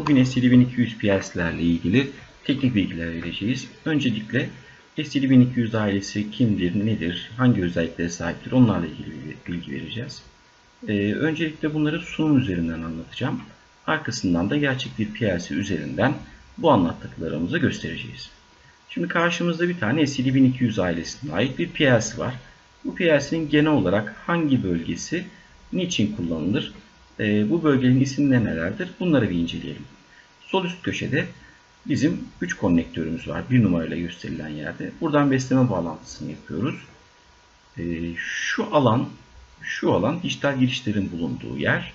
Bugün SCD1200 PLC'lerle ilgili teknik bilgiler vereceğiz. Öncelikle SCD1200 ailesi kimdir, nedir, hangi özelliklere sahiptir onlarla ilgili bilgi vereceğiz. Ee, öncelikle bunları sunum üzerinden anlatacağım. Arkasından da gerçek bir PLC üzerinden bu anlattıklarımızı göstereceğiz. Şimdi karşımızda bir tane SCD1200 ailesine ait bir PLC var. Bu PLC'nin genel olarak hangi bölgesi niçin kullanılır, e, bu bölgenin isimleri nelerdir bunları bir inceleyelim. Sol üst köşede bizim 3 konnektörümüz var. Bir numarayla gösterilen yerde. Buradan besleme bağlantısını yapıyoruz. E, şu alan şu alan dijital girişlerin bulunduğu yer.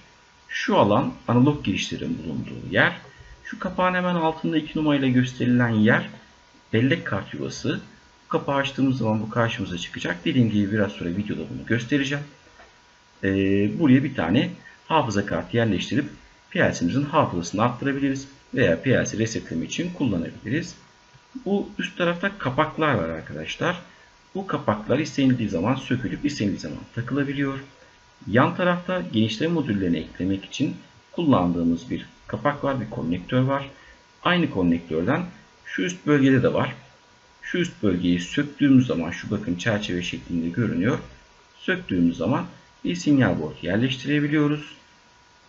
Şu alan analog girişlerin bulunduğu yer. Şu kapağın hemen altında 2 numarayla gösterilen yer bellek kart yuvası. Kapağı açtığımız zaman bu karşımıza çıkacak. Dediğim gibi biraz sonra videoda bunu göstereceğim. Ee, buraya bir tane hafıza kartı yerleştirip PLC'mizin hafızasını arttırabiliriz veya PLC resetleme için kullanabiliriz. Bu üst tarafta kapaklar var arkadaşlar. Bu kapaklar istenildiği zaman sökülüp istenildiği zaman takılabiliyor. Yan tarafta genişleme modüllerini eklemek için kullandığımız bir kapak var, bir konnektör var. Aynı konnektörden şu üst bölgede de var. Şu üst bölgeyi söktüğümüz zaman şu bakın çerçeve şeklinde görünüyor. Söktüğümüz zaman bir sinyal board yerleştirebiliyoruz.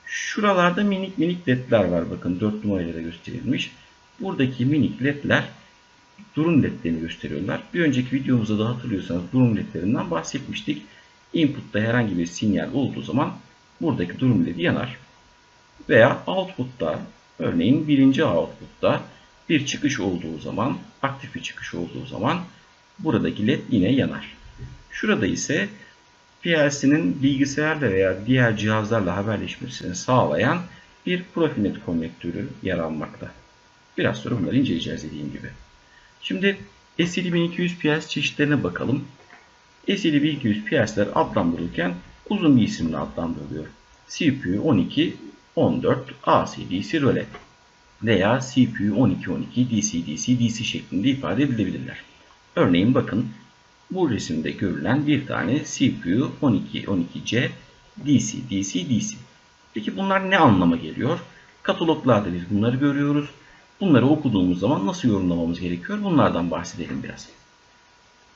Şuralarda minik minik ledler var. Bakın 4 numarayla gösterilmiş. Buradaki minik ledler durum ledlerini gösteriyorlar. Bir önceki videomuzda da hatırlıyorsanız durum ledlerinden bahsetmiştik. Input'ta herhangi bir sinyal olduğu zaman buradaki durum ledi yanar. Veya output'ta örneğin birinci output'ta bir çıkış olduğu zaman, aktif bir çıkış olduğu zaman buradaki led yine yanar. Şurada ise PLC'nin bilgisayarla veya diğer cihazlarla haberleşmesini sağlayan bir Profinet konnektörü yer almakta. Biraz sonra bunları inceleyeceğiz dediğim gibi. Şimdi SCD1200 PLC çeşitlerine bakalım. SCD1200 PLC'ler adlandırılırken uzun bir isimle adlandırılıyor. CPU 12 14 AC/DC röle veya CPU 1212 DC-DC DC şeklinde ifade edilebilirler. Örneğin bakın bu resimde görülen bir tane CPU 1212C DC DC DC. Peki bunlar ne anlama geliyor? Kataloglarda biz bunları görüyoruz. Bunları okuduğumuz zaman nasıl yorumlamamız gerekiyor? Bunlardan bahsedelim biraz.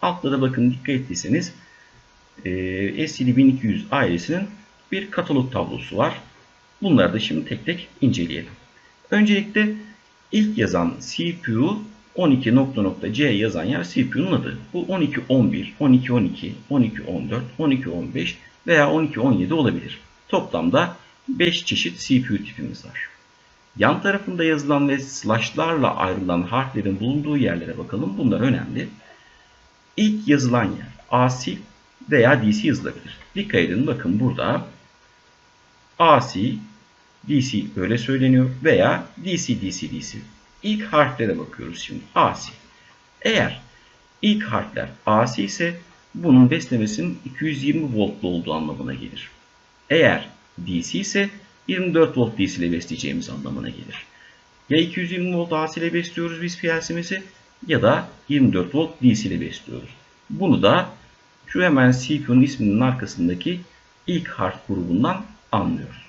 Altta da bakın dikkat ettiyseniz e, SCD1200 ailesinin bir katalog tablosu var. Bunları da şimdi tek tek inceleyelim. Öncelikle ilk yazan CPU 12.C yazan yer CPU'nun adı. Bu 12.11, 12.12, 12.14, 12.15 veya 12.17 olabilir. Toplamda 5 çeşit CPU tipimiz var. Yan tarafında yazılan ve slashlarla ayrılan harflerin bulunduğu yerlere bakalım. Bunlar önemli. İlk yazılan yer AC veya DC yazılabilir. Dikkat edin bakın burada AC, DC böyle söyleniyor veya DC, DC, DC. İlk harflere bakıyoruz şimdi. AC. Eğer ilk harfler AC ise bunun beslemesinin 220 voltlu olduğu anlamına gelir. Eğer DC ise 24 volt DC ile besleyeceğimiz anlamına gelir. Ya 220 volt AC ile besliyoruz biz PLC'mizi ya da 24 volt DC ile besliyoruz. Bunu da şu hemen CPU'nun isminin arkasındaki ilk harf grubundan anlıyoruz.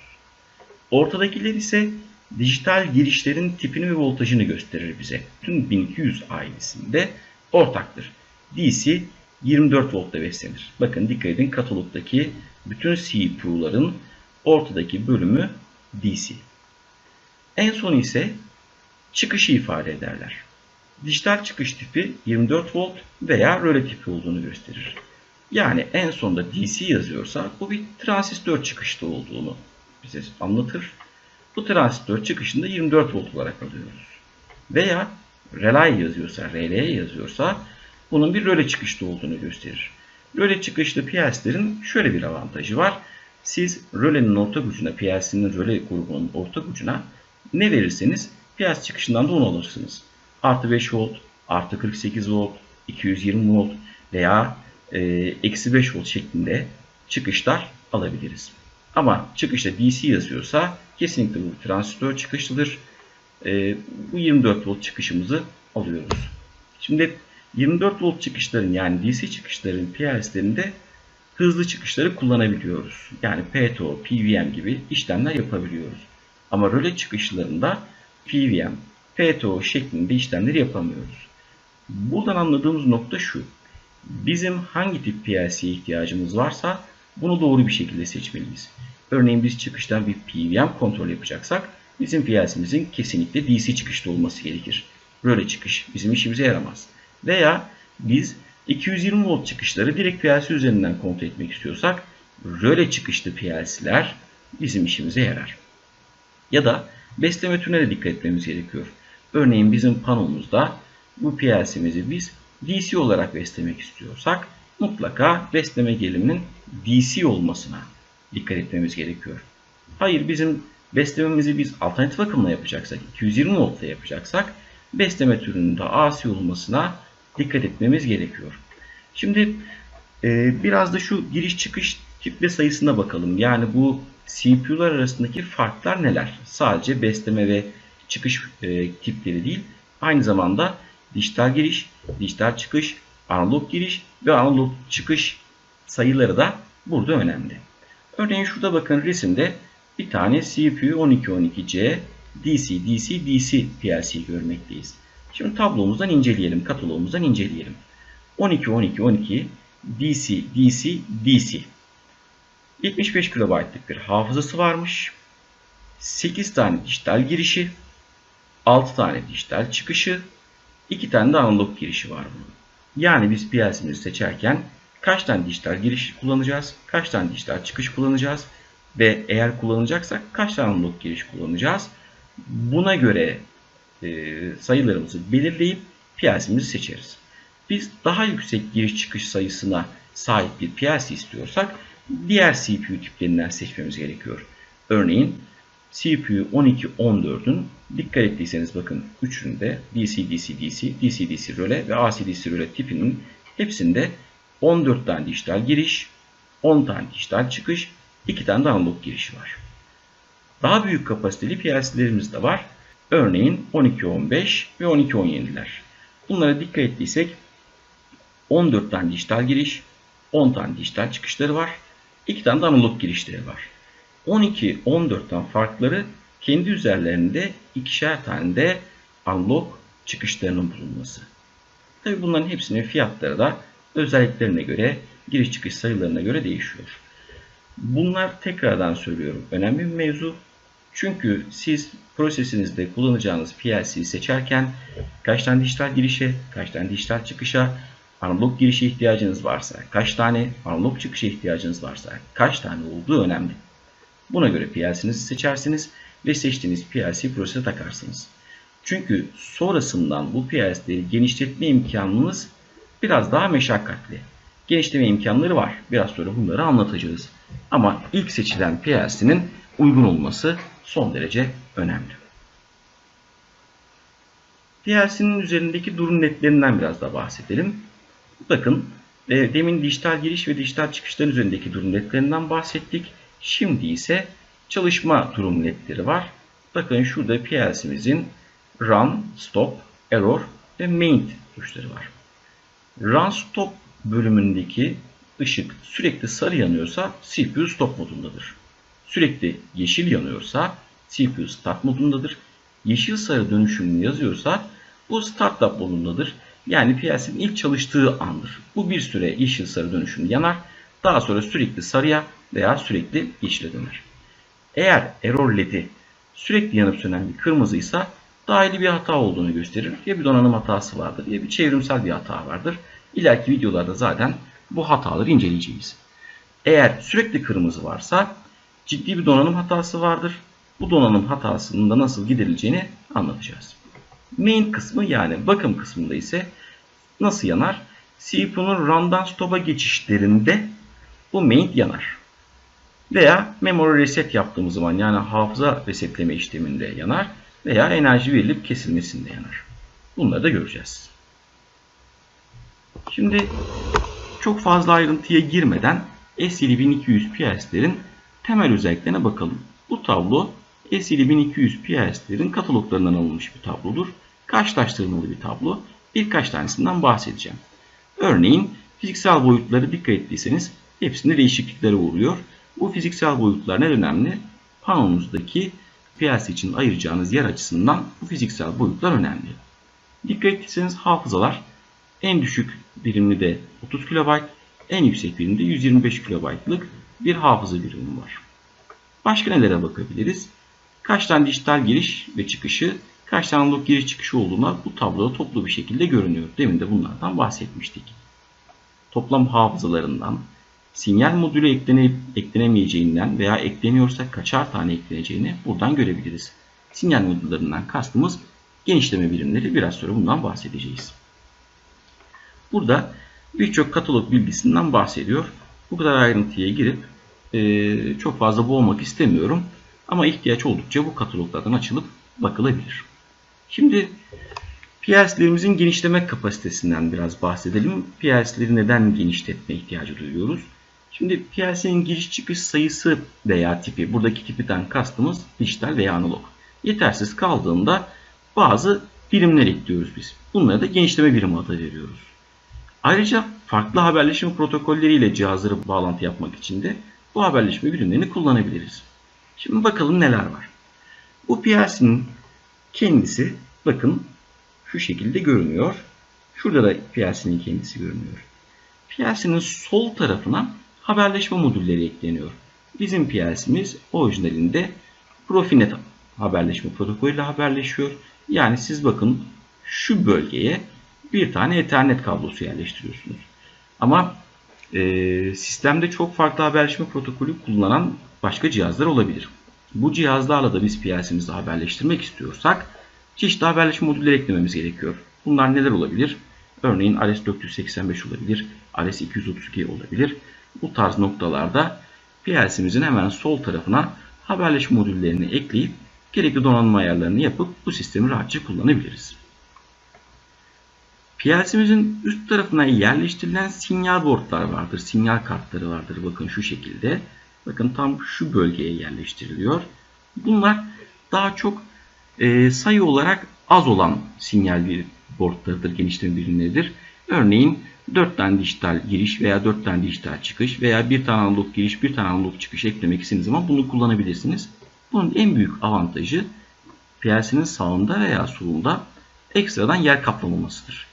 Ortadakiler ise dijital girişlerin tipini ve voltajını gösterir bize. Tüm 1200 ailesinde ortaktır. DC 24 voltla beslenir. Bakın dikkat edin katalogdaki bütün CPU'ların ortadaki bölümü DC. En son ise çıkışı ifade ederler. Dijital çıkış tipi 24 volt veya röle tipi olduğunu gösterir. Yani en sonda DC yazıyorsa bu bir transistör çıkışta olduğunu bize anlatır. Bu transistör çıkışında 24 volt olarak alıyoruz. Veya relay yazıyorsa, RL yazıyorsa bunun bir röle çıkışta olduğunu gösterir. Röle çıkışlı PLC'lerin şöyle bir avantajı var. Siz rölenin ortak ucuna, PLC'nin röle grubunun ortak ucuna ne verirseniz PLC çıkışından da onu alırsınız. Artı 5 volt, artı 48 volt, 220 volt veya e, eksi 5 volt şeklinde çıkışlar alabiliriz. Ama çıkışta DC yazıyorsa kesinlikle bu transistör çıkışlıdır. E, bu 24 volt çıkışımızı alıyoruz. Şimdi 24 volt çıkışların yani DC çıkışların PLC'lerinde hızlı çıkışları kullanabiliyoruz. Yani PTO, PWM gibi işlemler yapabiliyoruz. Ama röle çıkışlarında PVM, PTO şeklinde işlemleri yapamıyoruz. Buradan anladığımız nokta şu. Bizim hangi tip PLC'ye ihtiyacımız varsa bunu doğru bir şekilde seçmeliyiz. Örneğin biz çıkıştan bir PWM kontrol yapacaksak bizim PLC'mizin kesinlikle DC çıkışta olması gerekir. Röle çıkış bizim işimize yaramaz. Veya biz 220 volt çıkışları direkt PLC üzerinden kontrol etmek istiyorsak röle çıkışlı PLC'ler bizim işimize yarar. Ya da besleme türüne de dikkat etmemiz gerekiyor. Örneğin bizim panomuzda bu PLC'mizi biz DC olarak beslemek istiyorsak mutlaka besleme geriliminin DC olmasına dikkat etmemiz gerekiyor. Hayır bizim beslememizi biz alternatif akımla yapacaksak, 220 voltla yapacaksak besleme türünün de AC olmasına dikkat etmemiz gerekiyor. Şimdi e, biraz da şu giriş çıkış ve sayısına bakalım. Yani bu CPU'lar arasındaki farklar neler? Sadece besleme ve çıkış e, tipleri değil, aynı zamanda dijital giriş, dijital çıkış, analog giriş ve analog çıkış sayıları da burada önemli. Örneğin şurada bakın resimde bir tane CPU 1212C DC DC DC PLC görmekteyiz. Şimdi tablomuzdan inceleyelim, kataloğumuzdan inceleyelim. 12 12 12 DC DC DC 75 KB'lık bir hafızası varmış. 8 tane dijital girişi, 6 tane dijital çıkışı, 2 tane de analog girişi var bunun. Yani biz PLC'mizi seçerken kaç tane dijital giriş kullanacağız, kaç tane dijital çıkış kullanacağız ve eğer kullanacaksak kaç tane analog giriş kullanacağız. Buna göre e, sayılarımızı belirleyip PLC'mizi seçeriz. Biz daha yüksek giriş çıkış sayısına sahip bir PLC istiyorsak diğer CPU tiplerinden seçmemiz gerekiyor. Örneğin CPU 1214'ün dikkat ettiyseniz bakın üçünde DC DC DC, DC DC röle ve AC DC röle tipinin hepsinde 14 tane dijital giriş, 10 tane dijital çıkış, 2 tane de analog girişi var. Daha büyük kapasiteli PLC'lerimiz de var. Örneğin 1215 ve 1217'ler. Bunlara dikkat ettiysek 14 tane dijital giriş, 10 tane dijital çıkışları var. 2 tane de analog girişleri var. 12-14'ten farkları kendi üzerlerinde ikişer tane de analog çıkışlarının bulunması. Tabi bunların hepsinin fiyatları da özelliklerine göre, giriş çıkış sayılarına göre değişiyor. Bunlar tekrardan söylüyorum önemli bir mevzu. Çünkü siz prosesinizde kullanacağınız PLC'yi seçerken kaç tane dijital girişe, kaç tane dijital çıkışa, analog girişe ihtiyacınız varsa, kaç tane analog çıkışa ihtiyacınız varsa, kaç tane olduğu önemli. Buna göre PLC'nizi seçersiniz ve seçtiğiniz PLC prosese takarsınız. Çünkü sonrasından bu PLC'leri genişletme imkanınız biraz daha meşakkatli. Genişleme imkanları var. Biraz sonra bunları anlatacağız. Ama ilk seçilen PLC'nin uygun olması son derece önemli. PLC'nin üzerindeki durum netlerinden biraz da bahsedelim. Bakın e, demin dijital giriş ve dijital çıkışların üzerindeki durum netlerinden bahsettik. Şimdi ise çalışma durum netleri var. Bakın şurada PLC'mizin run, stop, error ve main tuşları var. Run stop bölümündeki ışık sürekli sarı yanıyorsa CPU stop modundadır. Sürekli yeşil yanıyorsa CPU start modundadır. Yeşil sarı dönüşümünü yazıyorsa bu startup modundadır. Yani PLC'nin ilk çalıştığı andır. Bu bir süre yeşil sarı dönüşümü yanar. Daha sonra sürekli sarıya veya sürekli yeşile döner. Eğer error led'i sürekli yanıp sönen bir kırmızıysa dahili bir hata olduğunu gösterir. Ya bir donanım hatası vardır ya bir çevrimsel bir hata vardır. İleriki videolarda zaten bu hataları inceleyeceğiz. Eğer sürekli kırmızı varsa ciddi bir donanım hatası vardır. Bu donanım hatasının da nasıl giderileceğini anlatacağız. Main kısmı yani bakım kısmında ise nasıl yanar? CPU'nun run'dan stop'a geçişlerinde bu main yanar. Veya memory reset yaptığımız zaman yani hafıza resetleme işleminde yanar veya enerji verilip kesilmesinde yanar. Bunları da göreceğiz. Şimdi çok fazla ayrıntıya girmeden SL1200 PLC'lerin temel özelliklerine bakalım. Bu tablo SL1200 PLC'lerin kataloglarından alınmış bir tablodur. Karşılaştırmalı bir tablo. Birkaç tanesinden bahsedeceğim. Örneğin fiziksel boyutları dikkat ettiyseniz hepsinde değişikliklere uğruyor. Bu fiziksel boyutlar ne önemli? Panomuzdaki PLC için ayıracağınız yer açısından bu fiziksel boyutlar önemli. Dikkat ettiyseniz hafızalar en düşük birimli de 30 KB, en yüksek birimde 125 KB'lık bir hafıza birimi var. Başka nelere bakabiliriz? Kaç tane dijital giriş ve çıkışı, kaç tane analog giriş çıkışı olduğuna bu tabloda toplu bir şekilde görünüyor. Demin de bunlardan bahsetmiştik. Toplam hafızalarından, sinyal modülü eklenip eklenemeyeceğinden veya ekleniyorsa kaçar tane ekleneceğini buradan görebiliriz. Sinyal modüllerinden kastımız genişleme birimleri biraz sonra bundan bahsedeceğiz. Burada birçok katalog bilgisinden bahsediyor. Bu kadar ayrıntıya girip e, çok fazla boğmak istemiyorum. Ama ihtiyaç oldukça bu kataloglardan açılıp bakılabilir. Şimdi PLC'lerimizin genişleme kapasitesinden biraz bahsedelim. PLC'leri neden genişletme ihtiyacı duyuyoruz? Şimdi PLC'nin giriş çıkış sayısı veya tipi, buradaki tipiden kastımız dijital veya analog. Yetersiz kaldığında bazı birimler ekliyoruz biz. Bunlara da genişleme birimi adı veriyoruz. Ayrıca farklı haberleşme protokolleriyle cihazları bağlantı yapmak için de bu haberleşme birimlerini kullanabiliriz. Şimdi bakalım neler var. Bu PLC'nin kendisi bakın şu şekilde görünüyor. Şurada da PLC'nin kendisi görünüyor. PLC'nin sol tarafına haberleşme modülleri ekleniyor. Bizim PLC'miz orijinalinde Profinet haberleşme protokolüyle haberleşiyor. Yani siz bakın şu bölgeye bir tane Ethernet kablosu yerleştiriyorsunuz. Ama e, sistemde çok farklı haberleşme protokolü kullanan başka cihazlar olabilir. Bu cihazlarla da biz PLC'mizi haberleştirmek istiyorsak çeşitli haberleşme modülleri eklememiz gerekiyor. Bunlar neler olabilir? Örneğin RS485 olabilir, RS232 olabilir. Bu tarz noktalarda PLC'mizin hemen sol tarafına haberleşme modüllerini ekleyip gerekli donanım ayarlarını yapıp bu sistemi rahatça kullanabiliriz. PLC'mizin üst tarafına yerleştirilen sinyal boardlar vardır. Sinyal kartları vardır. Bakın şu şekilde. Bakın tam şu bölgeye yerleştiriliyor. Bunlar daha çok e, sayı olarak az olan sinyal bir boardlarıdır, genişleme birimleridir. Örneğin 4 tane dijital giriş veya 4 tane dijital çıkış veya bir tane analog giriş, bir tane analog çıkış eklemek istediğiniz zaman bunu kullanabilirsiniz. Bunun en büyük avantajı PLC'nin sağında veya solunda ekstradan yer kaplamamasıdır.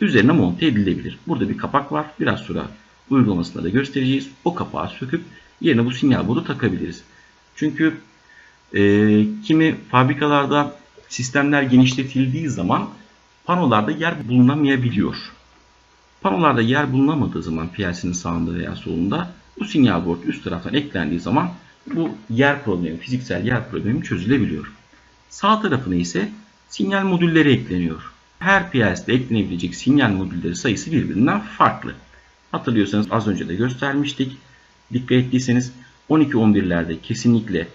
Üzerine monte edilebilir. Burada bir kapak var. Biraz sonra uygulamasında da göstereceğiz. O kapağı söküp yerine bu sinyal boru takabiliriz. Çünkü e, kimi fabrikalarda sistemler genişletildiği zaman panolarda yer bulunamayabiliyor. Panolarda yer bulunamadığı zaman PLC'nin sağında veya solunda bu sinyal board üst taraftan eklendiği zaman bu yer problemi, fiziksel yer problemi çözülebiliyor. Sağ tarafına ise sinyal modülleri ekleniyor. Her PLC'de eklenebilecek sinyal modülleri sayısı birbirinden farklı. Hatırlıyorsanız az önce de göstermiştik. Dikkat ettiyseniz 12-11'lerde kesinlikle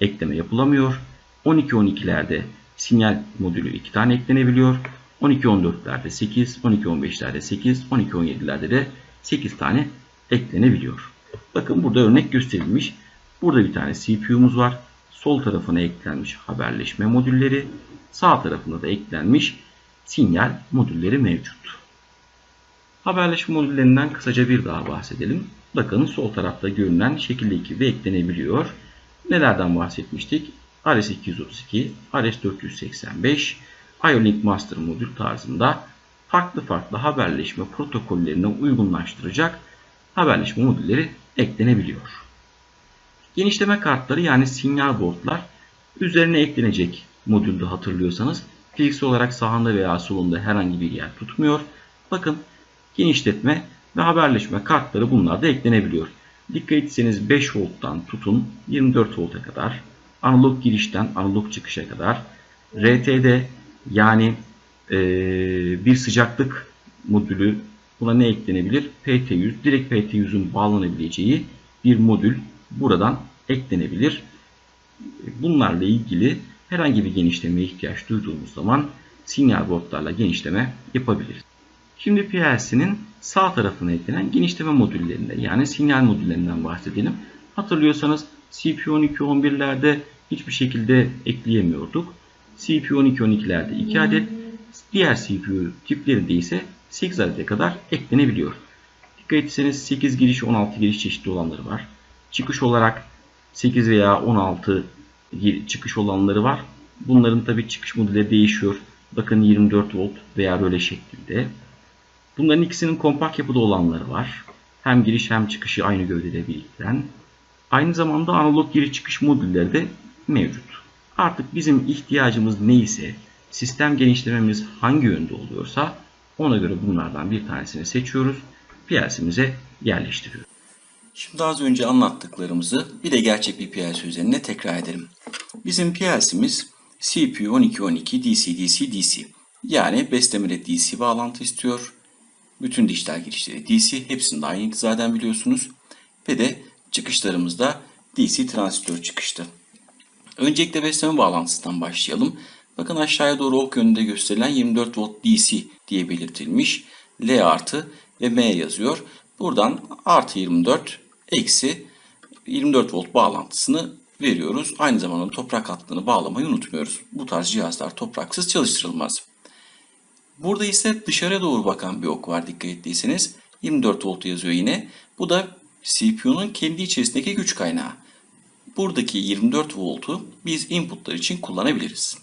ekleme yapılamıyor. 12-12'lerde sinyal modülü 2 tane eklenebiliyor. 12-14'lerde 8, 12-15'lerde 8, 12-17'lerde de 8 tane eklenebiliyor. Bakın burada örnek gösterilmiş. Burada bir tane CPU'muz var. Sol tarafına eklenmiş haberleşme modülleri. Sağ tarafında da eklenmiş sinyal modülleri mevcut. Haberleşme modüllerinden kısaca bir daha bahsedelim. Bakın sol tarafta görünen şekilde 2'de eklenebiliyor. Nelerden bahsetmiştik? RS232, RS485, IO-Link Master modül tarzında farklı farklı haberleşme protokollerine uygunlaştıracak haberleşme modülleri eklenebiliyor. Genişleme kartları yani sinyal boardlar üzerine eklenecek modülde hatırlıyorsanız fiziksel olarak sağında veya solunda herhangi bir yer tutmuyor. Bakın genişletme ve haberleşme kartları bunlar da eklenebiliyor. Dikkat etseniz 5 volttan tutun 24 volta kadar analog girişten analog çıkışa kadar RTD yani e, bir sıcaklık modülü buna ne eklenebilir? PT100 direkt PT100'ün bağlanabileceği bir modül buradan eklenebilir. Bunlarla ilgili herhangi bir genişlemeye ihtiyaç duyduğumuz zaman sinyal boardlarla genişleme yapabiliriz. Şimdi PLC'nin sağ tarafına eklenen genişleme modüllerinde yani sinyal modüllerinden bahsedelim. Hatırlıyorsanız CPU 12-11'lerde hiçbir şekilde ekleyemiyorduk. CPU 12-12'lerde 2 adet, diğer CPU tiplerinde ise 8 adete kadar eklenebiliyor. Dikkat etseniz 8 giriş 16 giriş çeşitli olanları var. Çıkış olarak 8 veya 16 gir- çıkış olanları var. Bunların tabi çıkış modülü değişiyor. Bakın 24 volt veya böyle şeklinde. Bunların ikisinin kompakt yapıda olanları var. Hem giriş hem çıkışı aynı gövdede biriktiren. Aynı zamanda analog giriş çıkış modülleri de mevcut. Artık bizim ihtiyacımız neyse, sistem genişlememiz hangi yönde oluyorsa ona göre bunlardan bir tanesini seçiyoruz. PLC'mize yerleştiriyoruz. Şimdi az önce anlattıklarımızı bir de gerçek bir PLC üzerine tekrar edelim. Bizim PLC'miz CPU 1212 DC. Yani beslemeli DC bağlantı istiyor. Bütün dijital girişleri DC. Hepsinde aynıydı zaten biliyorsunuz. Ve de çıkışlarımızda DC transistör çıkıştı. Öncelikle besleme bağlantısından başlayalım. Bakın aşağıya doğru ok yönünde gösterilen 24 volt DC diye belirtilmiş. L artı ve M yazıyor. Buradan artı 24 eksi 24 volt bağlantısını veriyoruz. Aynı zamanda toprak hattını bağlamayı unutmuyoruz. Bu tarz cihazlar topraksız çalıştırılmaz. Burada ise dışarıya doğru bakan bir ok var dikkat ettiyseniz. 24 volt yazıyor yine. Bu da CPU'nun kendi içerisindeki güç kaynağı. Buradaki 24 voltu biz inputlar için kullanabiliriz.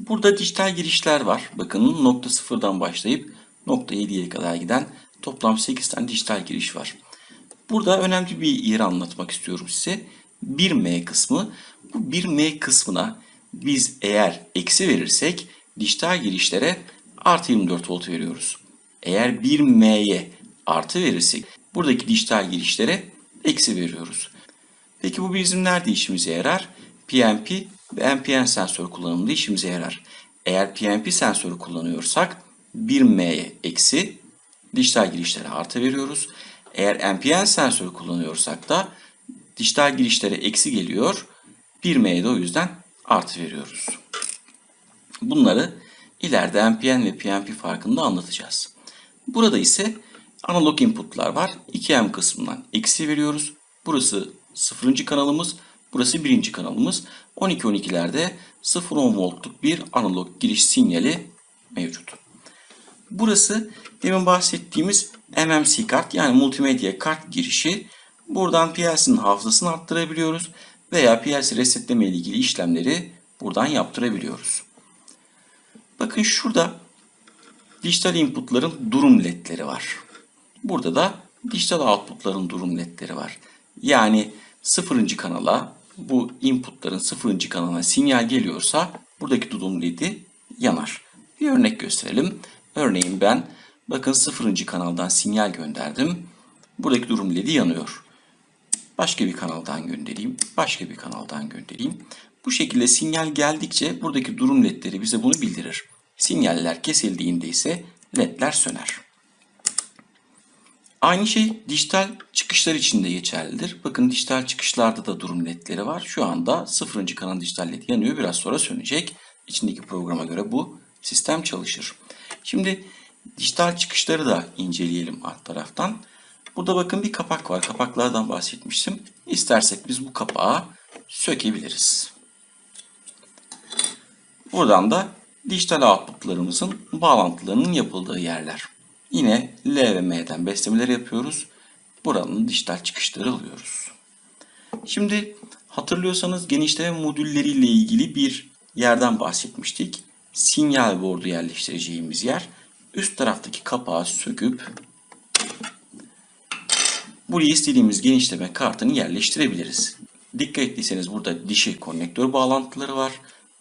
Burada dijital girişler var. Bakın nokta sıfırdan başlayıp nokta 7'ye kadar giden toplam 8 tane dijital giriş var. Burada önemli bir yeri anlatmak istiyorum size. 1M kısmı. Bu 1M kısmına biz eğer eksi verirsek dijital girişlere artı 24 volt veriyoruz. Eğer 1M'ye artı verirsek buradaki dijital girişlere eksi veriyoruz. Peki bu bizim nerede işimize yarar? PNP ve NPN sensör kullanımında işimize yarar. Eğer PNP sensörü kullanıyorsak 1M'ye eksi, dijital girişlere artı veriyoruz. Eğer NPN sensörü kullanıyorsak da dijital girişlere eksi geliyor. 1M'ye de o yüzden artı veriyoruz. Bunları ileride NPN ve PNP farkında anlatacağız. Burada ise analog inputlar var. 2M kısmından eksi veriyoruz. Burası 0. kanalımız, burası 1. kanalımız. 12-12'lerde 0-10 voltluk bir analog giriş sinyali mevcut. Burası demin bahsettiğimiz MMC kart yani multimedya kart girişi. Buradan PLC'nin hafızasını arttırabiliyoruz veya PLC resetleme ile ilgili işlemleri buradan yaptırabiliyoruz. Bakın şurada dijital inputların durum ledleri var. Burada da dijital outputların durum ledleri var. Yani sıfırıncı kanala bu inputların sıfırıncı kanalına sinyal geliyorsa buradaki durum ledi yanar. Bir örnek gösterelim. Örneğin ben bakın sıfırıncı kanaldan sinyal gönderdim. Buradaki durum ledi yanıyor. Başka bir kanaldan göndereyim. Başka bir kanaldan göndereyim. Bu şekilde sinyal geldikçe buradaki durum ledleri bize bunu bildirir. Sinyaller kesildiğinde ise ledler söner. Aynı şey dijital çıkışlar için de geçerlidir. Bakın dijital çıkışlarda da durum ledleri var. Şu anda 0. kanal dijital led yanıyor. Biraz sonra sönecek. İçindeki programa göre bu sistem çalışır. Şimdi dijital çıkışları da inceleyelim alt taraftan. Burada bakın bir kapak var. Kapaklardan bahsetmiştim. İstersek biz bu kapağı sökebiliriz. Buradan da dijital outputlarımızın bağlantılarının yapıldığı yerler. Yine L ve M'den beslemeler yapıyoruz. Buranın dijital çıkışları alıyoruz. Şimdi hatırlıyorsanız genişleme modülleriyle ilgili bir yerden bahsetmiştik. Sinyal board'u yerleştireceğimiz yer. Üst taraftaki kapağı söküp buraya istediğimiz genişleme kartını yerleştirebiliriz. Dikkat ettiyseniz burada dişi konnektör bağlantıları var.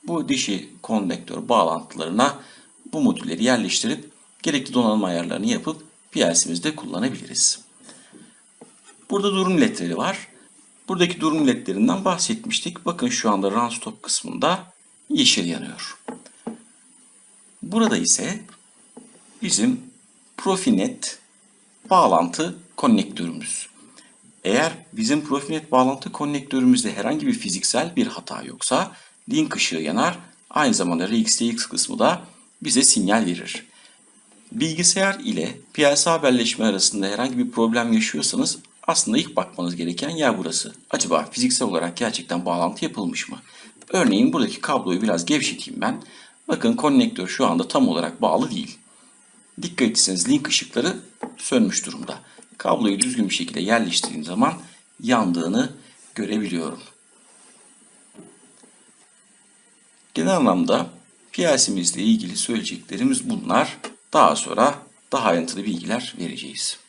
Bu dişi konnektör bağlantılarına bu modülleri yerleştirip gerekli donanım ayarlarını yapıp PLC'mizde kullanabiliriz. Burada durum ledleri var. Buradaki durum ledlerinden bahsetmiştik. Bakın şu anda run stop kısmında yeşil yanıyor. Burada ise bizim Profinet bağlantı konnektörümüz. Eğer bizim Profinet bağlantı konnektörümüzde herhangi bir fiziksel bir hata yoksa link ışığı yanar. Aynı zamanda RxTX kısmı da bize sinyal verir. Bilgisayar ile PLC haberleşme arasında herhangi bir problem yaşıyorsanız aslında ilk bakmanız gereken yer burası. Acaba fiziksel olarak gerçekten bağlantı yapılmış mı? Örneğin buradaki kabloyu biraz gevşeteyim ben. Bakın konnektör şu anda tam olarak bağlı değil. Dikkat etseniz link ışıkları sönmüş durumda. Kabloyu düzgün bir şekilde yerleştirdiğim zaman yandığını görebiliyorum. Genel anlamda PLC'mizle ilgili söyleyeceklerimiz bunlar. Daha sonra daha ayrıntılı bilgiler vereceğiz.